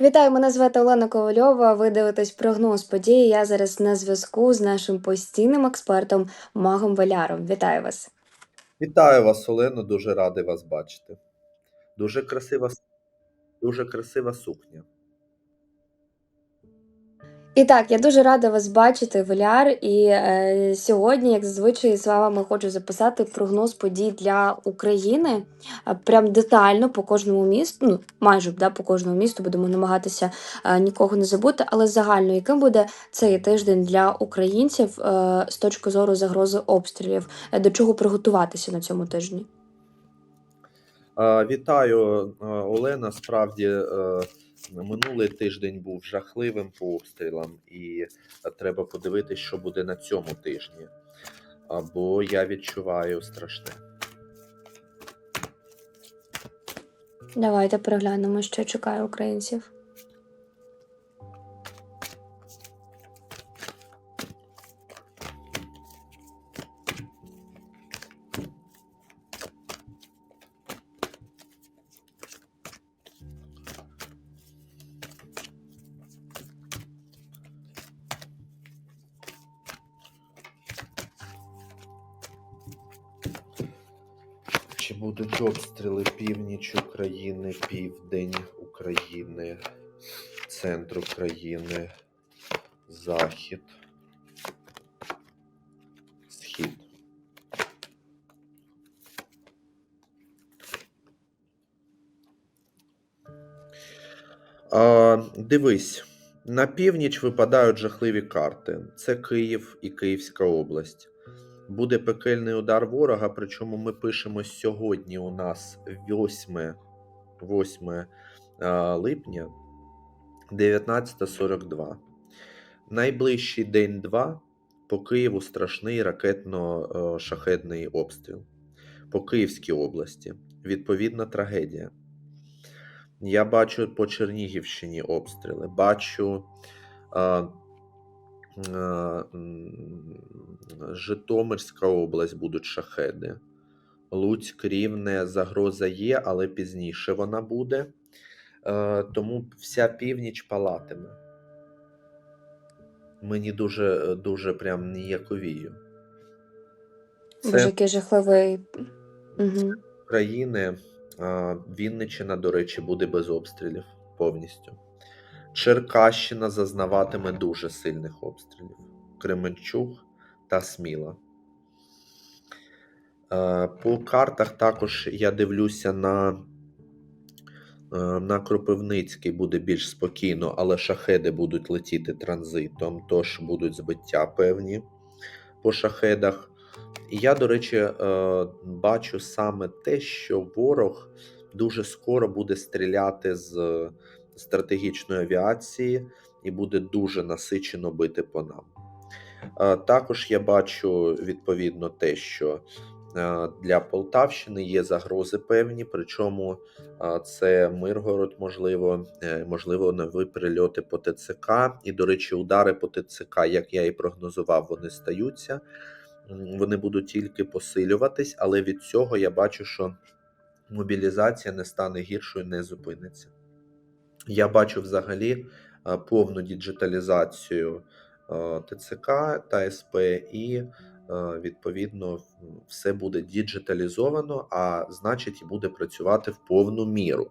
Вітаю, мене звати Олена Ковальова. Ви дивитесь прогноз подій. Я зараз на зв'язку з нашим постійним експертом Магом Валяром. Вітаю вас. Вітаю вас, Олено, дуже радий вас бачити. Дуже красива, дуже красива сукня. І так, я дуже рада вас бачити, Валяр. І е, сьогодні, як зазвичай, з вами хочу записати прогноз подій для України. Е, Прям детально по кожному місту, ну майже да, по кожному місту будемо намагатися е, нікого не забути, але загально, яким буде цей тиждень для українців е, з точки зору загрози обстрілів, Е, до чого приготуватися на цьому тижні? Вітаю, е, Олена. Справді, е, минулий тиждень був жахливим по обстрілам, і е, треба подивитися, що буде на цьому тижні. Або я відчуваю страшне. Давайте переглянемо, що чекає українців. Чи будуть обстріли північ України, південь України, центр України, захід, схід? А, дивись, на північ випадають жахливі карти. Це Київ і Київська область. Буде пекельний удар ворога, причому ми пишемо сьогодні у нас 8, 8 липня 19.42. Найближчий день-два по Києву страшний ракетно-шахедний обстріл. По Київській області. Відповідна трагедія. Я бачу по Чернігівщині обстріли. Бачу м, Житомирська область будуть шахеди. Луцьк, Рівне, загроза є, але пізніше вона буде. Е, тому вся північ палатиме. Мені дуже, дуже прям ніяковію. Боже, який жахливий. Угу. країни. Вінниччина, до речі, буде без обстрілів повністю. Черкащина зазнаватиме дуже сильних обстрілів. Кременчуг та Сміла. Е, По картах також я дивлюся на, е, на Кропивницький буде більш спокійно, але шахеди будуть летіти транзитом, тож будуть збиття певні по шахедах. І я, до речі, е, бачу саме те, що ворог дуже скоро буде стріляти з стратегічної авіації і буде дуже насичено бити по нам. Е, Також я бачу відповідно те, що е, для Полтавщини є загрози певні, причому е, це Миргород, можливо, можливо, нові прильоти по ТЦК. І, до речі, удари по ТЦК, як я і прогнозував, вони стаються. Вони будуть тільки посилюватись, але від цього я бачу, що мобілізація не стане гіршою, не зупиниться. Я бачу взагалі е, повну діджиталізацію е, ТЦК та СП, і е, відповідно все буде діджиталізовано, а значить і буде працювати в повну міру.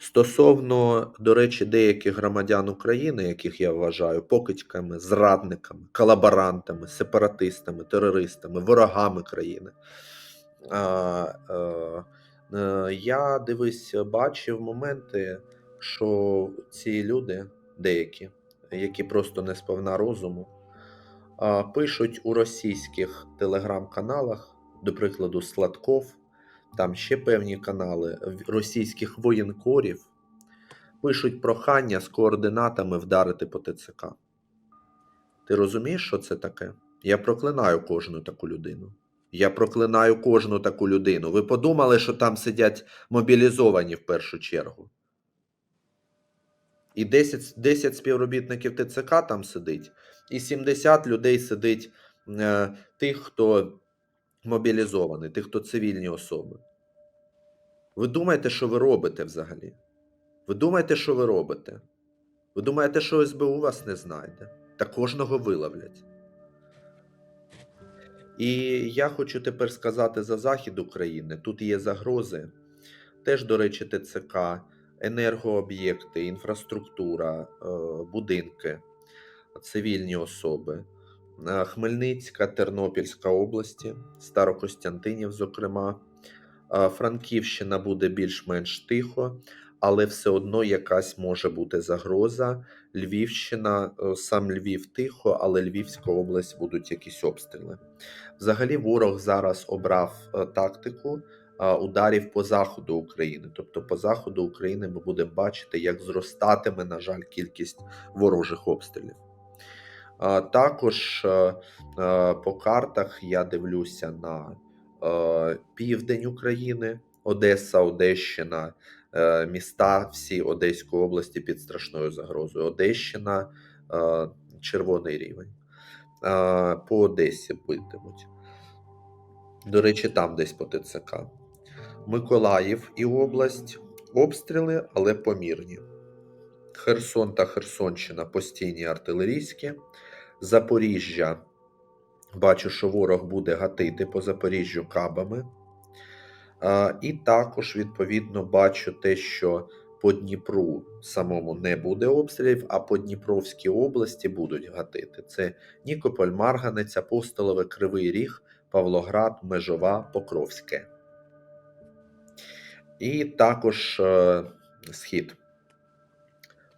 Стосовно, до речі, деяких громадян України, яких я вважаю покидьками, зрадниками, колаборантами, сепаратистами, терористами, ворогами країни. А, е, я дивись, бачив моменти, що ці люди, деякі, які просто не сповна розуму, пишуть у російських телеграм-каналах, до прикладу, Сладков, там ще певні канали російських воєнкорів, пишуть прохання з координатами вдарити по ТЦК. Ти розумієш, що це таке? Я проклинаю кожну таку людину. Я проклинаю кожну таку людину. Ви подумали, що там сидять мобілізовані в першу чергу. І 10, 10 співробітників ТЦК там сидить, і 70 людей сидить е, тих, хто мобілізований, тих, хто цивільні особи. Ви думаєте, що ви робите взагалі? Ви думаєте, що ви робите? Ви думаєте, що СБУ вас не знайде? Та кожного виловлять. І я хочу тепер сказати за захід України. Тут є загрози. Теж, до речі, ТЦК, енергооб'єкти, інфраструктура, е, будинки, цивільні особи. Е, Хмельницька, Тернопільська області, Старокостянтинів, зокрема. Е, Франківщина буде більш-менш тихо, але все одно якась може бути загроза. Львівщина, е, сам Львів тихо, але Львівська область будуть якісь обстріли. Взагалі, ворог зараз обрав е, тактику е, ударів по заходу України. Тобто, по заходу України ми будемо бачити, як зростатиме, на жаль, кількість ворожих обстрілів. Також по картах я дивлюся на південь України, Одеса, Одещина, міста всі Одеської області під страшною загрозою. Одещина, е, червоний рівень. Е, По Одесі битимуть. До речі, там десь по ТЦК. Миколаїв і область. Обстріли, але помірні. Херсон та Херсонщина постійні артилерійські. Запоріжжя. Бачу, що ворог буде гатити по Запоріжжю кабами. І також, відповідно, бачу те, що по Дніпру самому не буде обстрілів, а по Дніпровській області будуть гатити. Це Нікополь, Марганець, Апостолове, Кривий Ріг, Павлоград, Межова, Покровське. І також е, схід.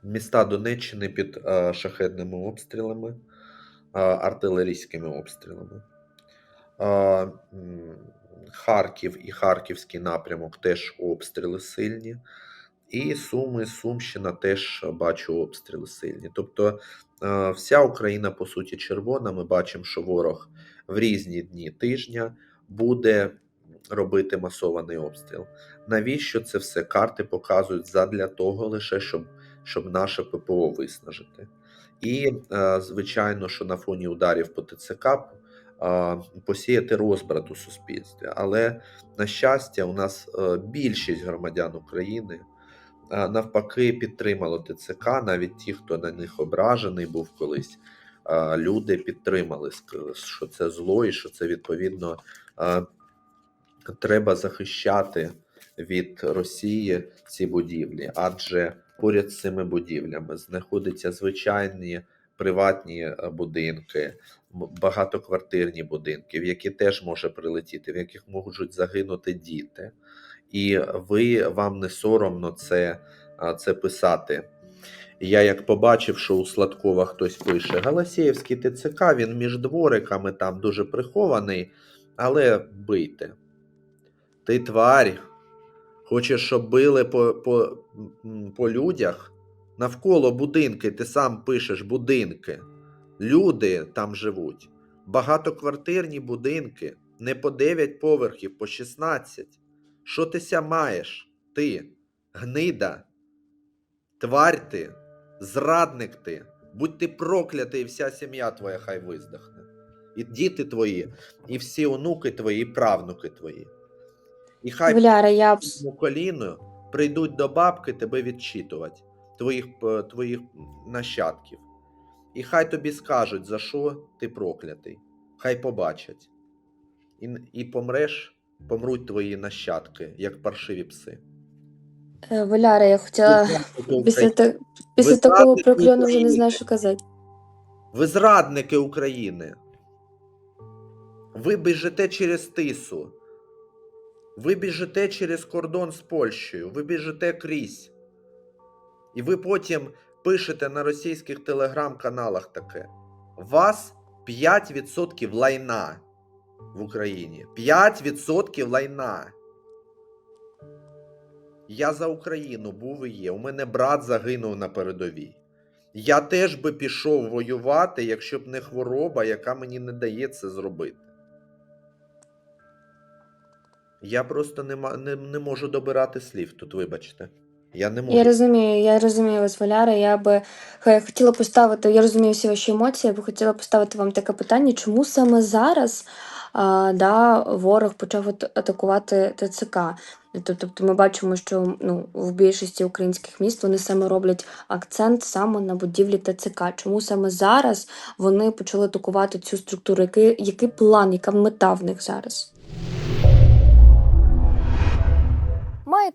Міста Донеччини під е, шахедними обстрілами, е, артилерійськими обстрілами. Харків і Харківський напрямок теж обстріли сильні. І Суми, Сумщина теж бачу обстріли сильні. Тобто е, вся Україна, по суті, червона. Ми бачимо, що ворог в різні дні тижня буде робити масований обстріл. Навіщо це все? Карти показують задля того лише, щоб, щоб наше ППО виснажити. І, е, звичайно, що на фоні ударів по ТЦК посіяти розбрат у суспільстві. Але, на щастя, у нас е, більшість громадян України е, навпаки підтримало ТЦК, навіть ті, хто на них ображений був колись. е, Люди підтримали, що це зло, і що це відповідно треба захищати від Росії ці будівлі, адже поряд з цими будівлями знаходяться звичайні приватні будинки, багатоквартирні будинки, в які теж може прилетіти, в яких можуть загинути діти. І ви вам не соромно це, це писати. Я як побачив, що у Сладкова хтось пише Галасєєвський ТЦК, він між двориками там дуже прихований, але бийте. Ти тварь. Хочеш, щоб били по, по, по людях? Навколо будинки, ти сам пишеш будинки. Люди там живуть. Багатоквартирні будинки, не по 9 поверхів, по 16. Що ти ся маєш? Ти, гнида, тварь ти, зрадник ти, будь ти проклятий, і вся сім'я твоя хай виздохне. І діти твої, і всі онуки твої, і правнуки твої. І хай Валяра, я коліну прийдуть до бабки тебе відчитувати, твоїх, е, твоїх нащадків. І хай тобі скажуть, за що ти проклятий. Хай побачать. І, і помреш, помруть твої нащадки, як паршиві пси. е, Валяра, я хотіла після, та... після Ви такого прокльону вже не знаю, що казати. Ви зрадники України. Ви біжите через тису. Ви біжите через кордон з Польщею. Ви біжите крізь. І ви потім пишете на російських телеграм-каналах таке. Вас 5% лайна в Україні. 5% лайна. Я за Україну був і є. У мене брат загинув на передовій. Я теж би пішов воювати, якщо б не хвороба, яка мені не дає це зробити. Я просто не, не, не можу добирати слів тут, вибачте. Я не можу. Я розумію, я розумію вас, Валяра. Я би х- хотіла поставити, я розумію всі ваші емоції, я би хотіла поставити вам таке питання, чому саме зараз а, да, ворог почав ат- атакувати ТЦК. Тоб- Тобто ми бачимо, що ну, в більшості українських міст вони саме роблять акцент саме на будівлі ТЦК. Чому саме зараз вони почали атакувати цю структуру? Який, який план, яка мета в них зараз?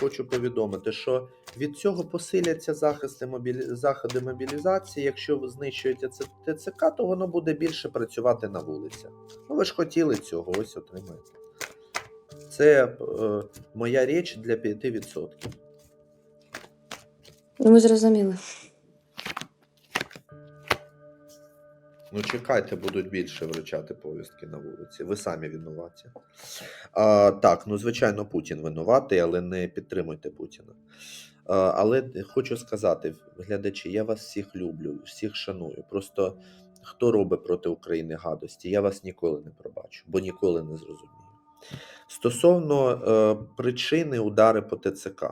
хочу повідомити, що від цього посиляться захисти мобілі... заходи мобілізації. Якщо ви знищуєте ТЦК, то воно буде більше працювати на вулицях. Ну, ви ж хотіли цього, ось отримаєте. Це е, моя річ для 5%. Ну, ми зрозуміли. Ну, чекайте, будуть більше вручати повістки на вулиці. Ви самі винуваті. А, так, ну звичайно, Путін винуватий, але не підтримуйте Путіна. А, але хочу сказати, глядачі, я вас всіх люблю, всіх шаную. Просто хто робить проти України гадості, я вас ніколи не пробачу, бо ніколи не зрозумію. Стосовно е, причини удари по ТЦК.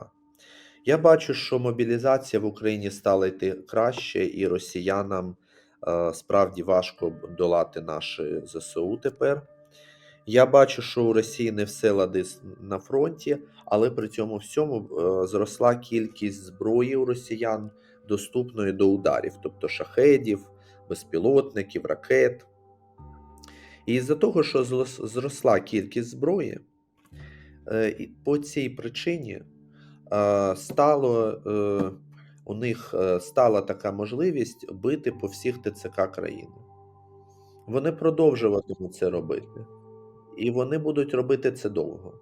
Я бачу, що мобілізація в Україні стала йти краще, і росіянам справді важко долати наші ЗСУ тепер. Я бачу, що у Росії не все лади на фронті, але при цьому всьому е, зросла кількість зброї у росіян, доступної до ударів, тобто шахедів, безпілотників, ракет. І з-за того, що зросла кількість зброї, е, по цій причині е, стало е, у них е, стала така можливість бити по всіх ТЦК країни. Вони продовжуватимуть це робити. І вони будуть робити це довго.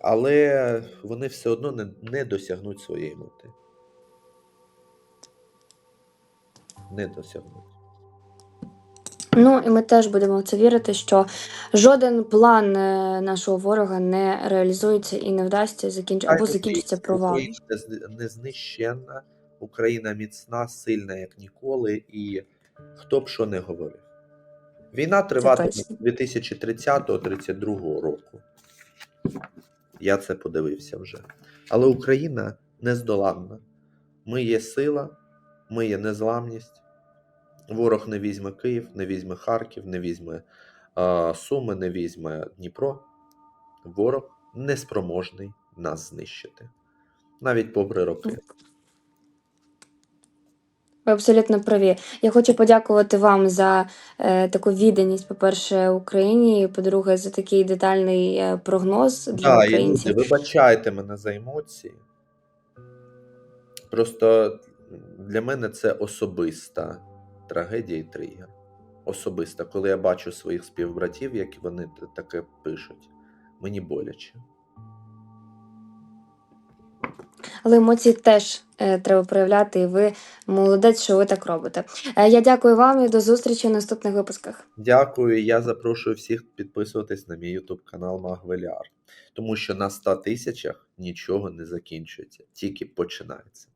Але вони все одно не, не досягнуть своєї мети. Не досягнуть. Ну і ми теж будемо в це вірити, що жоден план е, нашого ворога не реалізується і не вдасться закінчити або закінчиться надіється, провалом. Україна міцна, сильна, як ніколи, і хто б що не говорив. Війна триватиме з 2030-32 року. Я це подивився вже. Але Україна нездоланна. Ми є сила, ми є незламність. Ворог не візьме Київ, не візьме Харків, не візьме а, Суми, не візьме Дніпро. Ворог неспроможний нас знищити. Навіть попри роки. Ви абсолютно праві. Я хочу подякувати вам за е, таку відданість, по-перше, Україні, і по-друге, за такий детальний е, прогноз для Так, і люди, вибачайте мене за емоції. Просто для мене це особиста трагедія і тригер. Особиста. Коли я бачу своїх співбратів, як вони таке пишуть, мені боляче. Але емоції теж е, треба проявляти, і ви молодець, що ви так робите. Е, я дякую вам і до зустрічі в наступних випусках. Дякую. Я запрошую всіх підписуватись на мій YouTube канал Магвеліар. Тому що на 100 тисячах нічого не закінчується, тільки починається.